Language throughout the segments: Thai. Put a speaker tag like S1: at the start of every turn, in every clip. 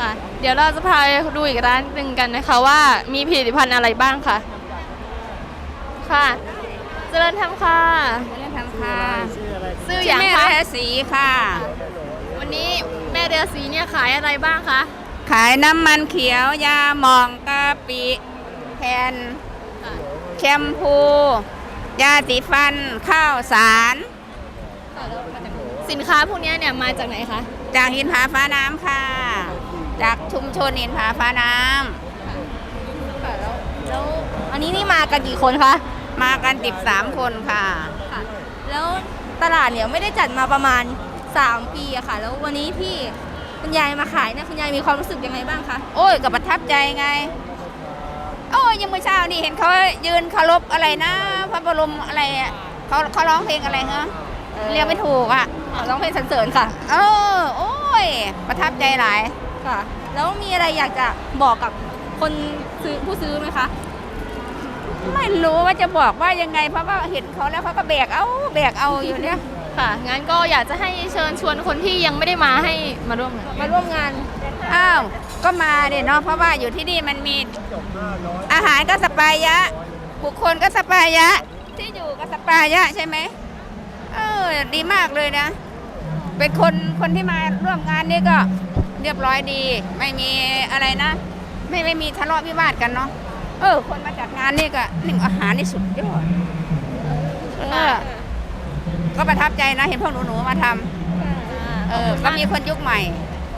S1: ค่ะ เดี๋ยวเราจะพาไปดูอีกร้านหนึ่งกันนะคะว่ามีผลิตภัณฑ์อะไรบ้างค่ะ ค่ะ เจริญธรรมค่ะ
S2: เรื่องทำค่ะ
S1: ซื้ออย่าง
S2: แม่
S1: คะ
S2: แร่สีค่ะ
S1: วันนี้แม่เดือสีเนี่ยขายอะไรบ้างคะ
S2: ขายน้ำมันเขียวยาหมองกะปิแผ่น
S1: ค่ะ
S2: แชมพู ยาสีฟัน ข้าวสาร
S1: สินค้าพวกเนี้ยเนี่ยมาจากไหนคะ
S2: จากหินผาฟ้าน้ำค่ะ จากชุมชนหินผาฟ้าน้
S1: แล้วอันนี้นี่มากันกี่คนคะำ
S2: มากันติบสามคนค่ะ
S1: ค่ะ แล้วตลาดเนี่ยไม่ได้จัดมาประมาณ 3 ปีอะค่ะ แล้ววันนี้ที่คุณยายมาขายเนี่ยคุณยายมีความรู้สึกยังไงบ้างคะ
S2: โอ้ยก็ประทับใจไง โอ้ยยังเมื่อเช้านี่เห็นเขายืนเคารพอะไรนะ พระบรมอะไรอะเขาเขาร้องเพลงอะไรเหรอเรียกไม่ถูกอะ
S1: อ่าร้องเพลงสรรเสริญค่ะ
S2: เออ โอ้ย ประทับใจหลาย
S1: ค่ะ แล้วมีอะไรอยากจะบอกกับคนซื้อผู้ซื้อไหมคะ
S2: ไม่รู้ว่าจะบอกว่ายังไง เพราะว่าเห็นเขาแล้วเขาก็แบกเอาแบกเอาอยู่เนี่ย
S1: ค่ะ งั้นก็อยากจะให้เชิญชวนคนที่ยังไม่ได้มาให้มาร่วมงานมาร่วมงาน
S2: อ้าว ก็มาเดี๋ยเนาะ เพราะว่าอยู่ที่นี่มันมีอาหารก็สปายะ บุคคลก็สปายะ ที่อยู่ก็สปายะใช่ไหม เออ ดีมากเลยนะ เป็นคนคนที่มาร่วมงานนี่ก็ เรียบร้อยดี ไม่มีอะไรนะ ไม่ไม่มีทะเลาะวิวาทกันเนาะเออ คนมาจัดงานนี่ก็หนึ่งอาหารนี่สุดยอดเออก็ประทับใจนะ เห็นพวกหนูๆมาทำเออก็มีคนยุคใหม่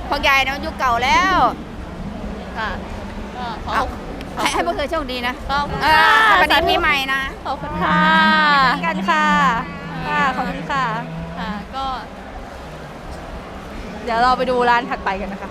S2: พวกยายเนาะยุคเก่าแล้ว
S1: ค่ะก็ขอ
S2: เอาให้ให้พวกเธอโชคดีนะ
S1: ขอบคุณ
S2: เอ
S1: ค่ะ
S2: อสวัสดีปีใหม่นะ
S1: ขอบคุณค่ะกันค่ะค่ะ ขอบคุณค่ะค่ะก็ เดี๋ยวเราไปดูร้านถัดไปกันนะคะ